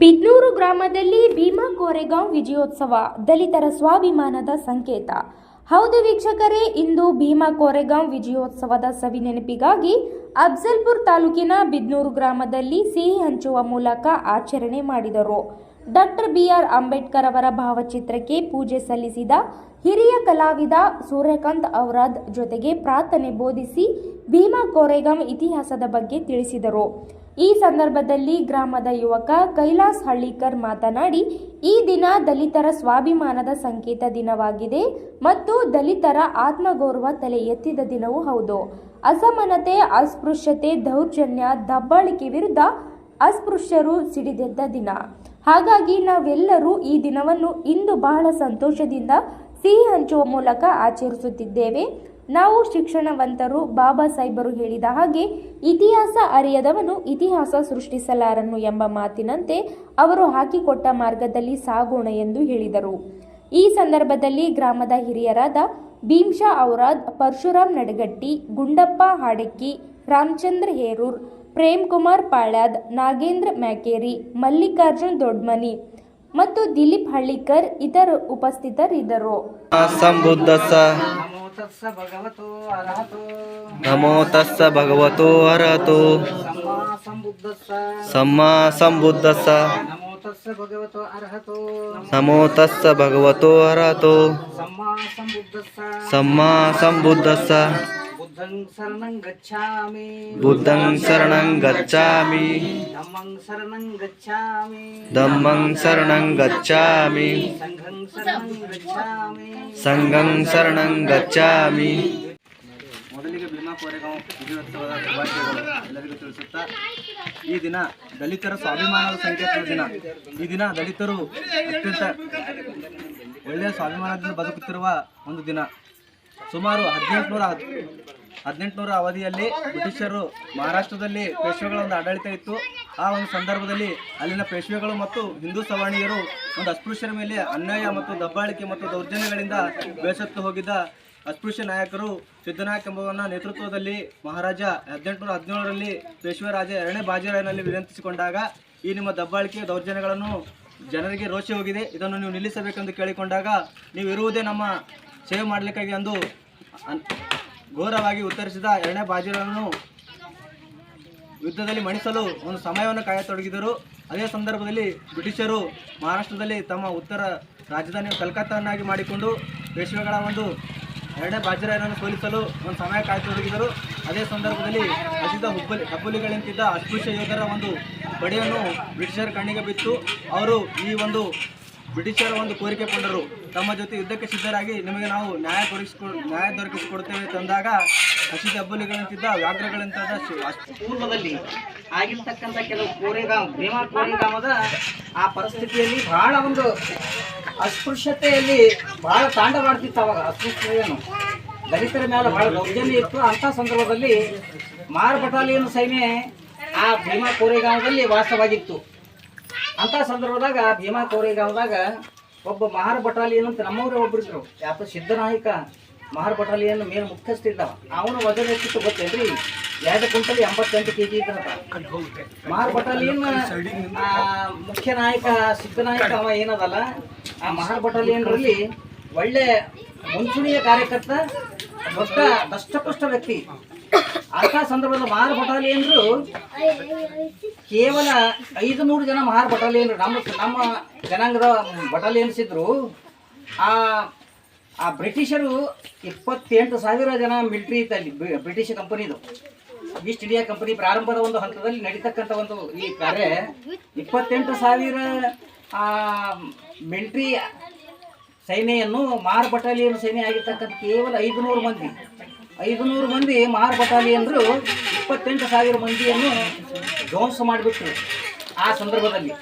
ಬಿದ್ನೂರು ಗ್ರಾಮದಲ್ಲಿ ಭೀಮಾ ಕೋರೆಗಾಂವ್ ವಿಜಯೋತ್ಸವ, ದಲಿತರ ಸ್ವಾಭಿಮಾನದ ಸಂಕೇತ. ಹೌದು ವೀಕ್ಷಕರೇ, ಇಂದು ಭೀಮಾ ಕೋರೆಗಾಂವ್ ವಿಜಯೋತ್ಸವದ ಸವಿ ನೆನಪಿಗಾಗಿ ಅಫ್ಜಲ್ಪುರ್ ತಾಲೂಕಿನ ಬಿದ್ನೂರು ಗ್ರಾಮದಲ್ಲಿ ಸಿಹಿ ಹಂಚುವ ಮೂಲಕ ಆಚರಣೆ ಮಾಡಿದರು. ಡಾಕ್ಟರ್ ಬಿಆರ್ ಅಂಬೇಡ್ಕರ್ ಅವರ ಭಾವಚಿತ್ರಕ್ಕೆ ಪೂಜೆ ಸಲ್ಲಿಸಿದ ಹಿರಿಯ ಕಲಾವಿದ ಸೂರ್ಯಕಾಂತ್ ಔರಾದ್ ಜೊತೆಗೆ ಪ್ರಾರ್ಥನೆ ಬೋಧಿಸಿ ಭೀಮಾ ಕೋರೆಗಾಂವ್ ಇತಿಹಾಸದ ಬಗ್ಗೆ ತಿಳಿಸಿದರು. ಈ ಸಂದರ್ಭದಲ್ಲಿ ಗ್ರಾಮದ ಯುವಕ ಕೈಲಾಸ್ ಹಳ್ಳಿಕರ್ ಮಾತನಾಡಿ, ಈ ದಿನ ದಲಿತರ ಸ್ವಾಭಿಮಾನದ ಸಂಕೇತ ದಿನವಾಗಿದೆ ಮತ್ತು ದಲಿತರ ಆತ್ಮಗೌರವ ತಲೆ ಎತ್ತಿದ ದಿನವೂ ಹೌದು. ಅಸಮಾನತೆ, ಅಸ್ಪೃಶ್ಯತೆ, ದೌರ್ಜನ್ಯ, ದಬ್ಬಾಳಿಕೆ ವಿರುದ್ಧ ಅಸ್ಪೃಶ್ಯರು ಸಿಡಿದೆದ್ದ ದಿನ. ಹಾಗಾಗಿ ನಾವೆಲ್ಲರೂ ಈ ದಿನವನ್ನು ಇಂದು ಬಹಳ ಸಂತೋಷದಿಂದ ಸಿಹಿ ಹಂಚುವ ಮೂಲಕ ಆಚರಿಸುತ್ತಿದ್ದೇವೆ. ನಾವು ಶಿಕ್ಷಣವಂತರು ಬಾಬಾ ಸಾಹೇಬರು ಹೇಳಿದ ಹಾಗೆ ಇತಿಹಾಸ ಅರಿಯದವನು ಇತಿಹಾಸ ಸೃಷ್ಟಿಸಲಾರನು ಎಂಬ ಮಾತಿನಂತೆ ಅವರು ಹಾಕಿಕೊಟ್ಟ ಮಾರ್ಗದಲ್ಲಿ ಸಾಗೋಣ ಎಂದು ಹೇಳಿದರು. ಈ ಸಂದರ್ಭದಲ್ಲಿ ಗ್ರಾಮದ ಹಿರಿಯರಾದ ಭೀಮ್ಶಾ ಔರಾದ್, ಪರಶುರಾಮ್ ನಡಗಟ್ಟಿ, ಗುಂಡಪ್ಪ ಹಾಡಕ್ಕಿ, ರಾಮಚಂದ್ರ ಹೇರೂರ್ ಪ್ರೇಮ್ ಕುಮಾರ್ ಪಾಳ್ಯಾದ್, ನಾಗೇಂದ್ರ ಮ್ಯಾಕೇರಿ, ಮಲ್ಲಿಕಾರ್ಜುನ್ ದೊಡ್ಮನಿ ಮತ್ತು ದಿಲೀಪ್ ಹಳ್ಳಿಕರ್ ಇತರ ಉಪಸ್ಥಿತರಿದ್ದರು. ಸಂಬುದ್ಧಸ್ಸ. ನಮೋ ತಸ್ಸ ಭಗವತೋ ಅರ್ಹತೋ. ಸಮ್ಮಾ ಸಂಬುದ್ಧಸ್ಸ. ನಮೋ ತಸ್ಸ ಭಗವತೋ ಅರ್ಹತೋ. ಸಮ್ಮಾ ಸಂಬುದ್ಧಸ್ಸ. ಬುದ್ಧಂ ಶರಣಂ ಗಚ್ಚಾಮಿ ಬುದ್ಧಂ ಶರಣಂ ಗಚ್ಚಾಮಿ ಧಮ್ಮಂ ಶರಣಂ ಗಚ್ಛಾಮಿ. ಸಂಘಂ ಶರಣಂ ಗಚ್ಚಾಮಿ ಮೊದಲಿಗೆ ಭೀಮಾ ಕೋರೆಗಾಂವ್ ವಿಜಯೋತ್ಸವದ ಶುಭಾಶಯಗಳು ಎಲ್ಲರಿಗೂ ತಿಳಿಸುತ್ತಾ ಈ ದಿನ ದಲಿತರ ಸ್ವಾಭಿಮಾನದ ಸಂಕೇತದ ದಿನ. ಈ ದಿನ ದಲಿತರು ಅತ್ಯಂತ ಒಳ್ಳೆಯ ಸ್ವಾಭಿಮಾನದಿಂದ ಬದುಕುತ್ತಿರುವ ಒಂದು ದಿನ. ಸುಮಾರು ಹದಿನೆಂಟುನೂರ ಹದಿನೆಂಟುನೂರ ಅವಧಿಯಲ್ಲಿ ಬ್ರಿಟಿಷರು ಮಹಾರಾಷ್ಟ್ರದಲ್ಲಿ ಪೇಶ್ವೆಗಳ ಒಂದು ಆಡಳಿತ ಇತ್ತು. ಆ ಒಂದು ಸಂದರ್ಭದಲ್ಲಿ ಅಲ್ಲಿನ ಪೇಶ್ವೆಗಳು ಮತ್ತು ಹಿಂದೂ ಸವಾಣಿಯರು ಒಂದು ಅಸ್ಪೃಶ್ಯರ ಮೇಲೆ ಅನ್ಯಾಯ ಮತ್ತು ದಬ್ಬಾಳಿಕೆ ಮತ್ತು ದೌರ್ಜನ್ಯಗಳಿಂದ ಬೇಸತ್ತು ಹೋಗಿದ್ದ ಅಸ್ಪೃಶ್ಯ ನಾಯಕರು ಸಿದ್ದನಾಯಕ್ ಎಂಬುವನ ನೇತೃತ್ವದಲ್ಲಿ ಮಹಾರಾಜ ಹದಿನೆಂಟುನೂರ ಹದಿನೇಳರಲ್ಲಿ ಪೇಶ್ವೆ ರಾಜ ಎರಡನೇ ಬಾಜಿರಾಯನಲ್ಲಿ ವಿನಂತಿಸಿಕೊಂಡಾಗ ಈ ನಿಮ್ಮ ದಬ್ಬಾಳಿಕೆ ದೌರ್ಜನ್ಯಗಳನ್ನು ಜನರಿಗೆ ರೋಷೆ ಹೋಗಿದೆ. ಇದನ್ನು ನೀವು ನಿಲ್ಲಿಸಬೇಕೆಂದು ಕೇಳಿಕೊಂಡಾಗ ನೀವು ಇರುವುದೇ ನಮ್ಮ ಸೇವೆ ಮಾಡಲಿಕ್ಕಾಗಿ ಅಂದು ಘೋರವಾಗಿ ಉತ್ತರಿಸಿದ ಎರಡನೇ ಬಾಜಿರನ್ನು ಯುದ್ಧದಲ್ಲಿ ಮಣಿಸಲು ಒಂದು ಸಮಯವನ್ನು ಕಾಯತೊಡಗಿದರು. ಅದೇ ಸಂದರ್ಭದಲ್ಲಿ ಬ್ರಿಟಿಷರು ಮಹಾರಾಷ್ಟ್ರದಲ್ಲಿ ತಮ್ಮ ಉತ್ತರ ರಾಜಧಾನಿ ಕಲ್ಕತ್ತಾವನ್ನಾಗಿ ಮಾಡಿಕೊಂಡು ಪೇಶ್ವೆಗಳ ಒಂದು ಎರಡನೇ ಬಾಜಿರಾಯನನ್ನು ಸೋಲಿಸಲು ಒಂದು ಸಮಯ ಕಾಯತೊಡಗಿದರು. ಅದೇ ಸಂದರ್ಭದಲ್ಲಿ ಹಸಿದ ಹುಬ್ಬಲಿ ಹಬ್ಬುಲಿಗಳಂತಿದ್ದ ಅಸ್ಪೃಶ್ಯ ಯೋಧರ ಒಂದು ಪಡೆಯನ್ನು ಬ್ರಿಟಿಷರ ಕಣ್ಣಿಗೆ ಬಿತ್ತು. ಅವರು ಈ ಒಂದು ಬ್ರಿಟಿಷರ ಒಂದು ಕೋರಿಕೆ ಕೊಂಡರು ತಮ್ಮ ಜೊತೆ ಯುದ್ಧಕ್ಕೆ ಸಿದ್ಧರಾಗಿ ನಿಮಗೆ ನಾವು ನ್ಯಾಯ ದೊರಕಿಸಿಕೊ ನ್ಯಾಯ ದೊರಕಿಸಿಕೊಡ್ತೇವೆ ತಂದಾಗ ಹಸಿದ ಹಬ್ಬಲಿಗಳಂತಿದ್ದ ವ್ಯಾಘ್ರಗಳಂತಾದ ಪೂರ್ವದಲ್ಲಿ ಆಗಿರ್ತಕ್ಕಂಥ ಕೆಲವು ಕೋರೆಗಾಂವ್ ಭೀಮಾ ಕೋರೆಗಾಮದ ಆ ಪರಿಸ್ಥಿತಿಯಲ್ಲಿ ಬಹಳ ಒಂದು ಅಸ್ಪೃಶ್ಯತೆಯಲ್ಲಿ ಬಹಳ ತಾಂಡವಾಡ್ತಿತ್ತು ಅವಾಗ. ಅಸ್ಪೃಶ್ಯತೆಯನ್ನು ದಲಿತರ ಮೇಲೆ ಬಹಳ ದೌರ್ಜನ್ಯ ಇತ್ತು. ಅಂಥ ಸಂದರ್ಭದಲ್ಲಿ ಮಾರ್ ಬಟಾಲಿಯನ್ ಸೈನ್ಯ ಆ ಭೀಮಾ ಕೋರೆಗಾಮದಲ್ಲಿ ವಾಸವಾಗಿತ್ತು. ಅಂಥ ಸಂದರ್ಭದಾಗ ಭೀಮಾ ಕೋರೆಗಾಲದಾಗ ಒಬ್ಬ ಮಹಾರ್ ಬಟಾಲಿಯನ್ ಅಂತ ನಮ್ಮವರೇ ಒಬ್ಬರಿದ್ರು ಯಾತ ಸಿದ್ದನಾಯಕ ಮಹಾರ್ ಬಟಾಲಿಯನ್ ಮೇಲ್ ಮುಖ್ಯಸ್ಥ ಇದ್ದವ ಅವನು ವಜನ ಎಷ್ಟಿತ್ತು ಗೊತ್ತೇನ್ರಿ? ಎರಡು ಕ್ವಿಂಟಲ್ ಎಂಬತ್ತೆಂಟು ಕೆ ಜಿ ಇದ್ದಂತ ಮಹಾರ್ ಬಟಾಲಿಯನ್ ಮುಖ್ಯ ನಾಯಕ ಸಿದ್ದನಾಯಕ ಅವ ಏನದಲ್ಲ, ಆ ಮಹಾರ್ ಬಟಾಲಿಯನ್ರಲ್ಲಿ ಒಳ್ಳೆ ಮುಂಚೂಣಿಯ ಕಾರ್ಯಕರ್ತ, ದೊಡ್ಡ ದಷ್ಟಪುಷ್ಟ ವ್ಯಕ್ತಿ. ಅಂಥ ಸಂದರ್ಭದ ಮಹಾರ ಬಟಾಲಿಯನ್ರು ಕೇವಲ ಐದು ನೂರು ಜನ ಮಹಾರ ಬಟಾಲಿಯನ್ರು ನಮ್ಮ ನಮ್ಮ ಜನಾಂಗದ ಬಟಾಲಿಯನ್ಸ್ ಇದ್ರು ಆ ಆ ಬ್ರಿಟಿಷರು ಇಪ್ಪತ್ತೆಂಟು ಸಾವಿರ ಜನ ಮಿಲಿಟ್ರಿ ಇತ್ತು ಅಲ್ಲಿ ಬ್ರಿ- ಬ್ರಿಟಿಷ್ ಕಂಪನಿದು. ಈಸ್ಟ್ ಇಂಡಿಯಾ ಕಂಪನಿ ಪ್ರಾರಂಭದ ಒಂದು ಹಂತದಲ್ಲಿ ನಡೀತಕ್ಕಂಥ ಒಂದು ಈ ಕಾರ್ಯ ಇಪ್ಪತ್ತೆಂಟು ಸಾವಿರ ಮಿಲಿಟ್ರಿ ಸೈನ್ಯವನ್ನು ಮಾರ್ ಬಟಾಲಿಯನ್ ಸೈನ್ಯ ಆಗಿರ್ತಕ್ಕಂಥ ಕೇವಲ ಐದುನೂರು ಮಂದಿ. ಐದುನೂರು ಮಂದಿ ಮಾರು ಬಟಾಲಿಯನ್ರು ಇಪ್ಪತ್ತೆಂಟು ಸಾವಿರ ಮಂದಿಯನ್ನು ಧ್ವಂಸ ಮಾಡಿಬಿಟ್ರು ಆ ಸಂದರ್ಭದಲ್ಲಿ.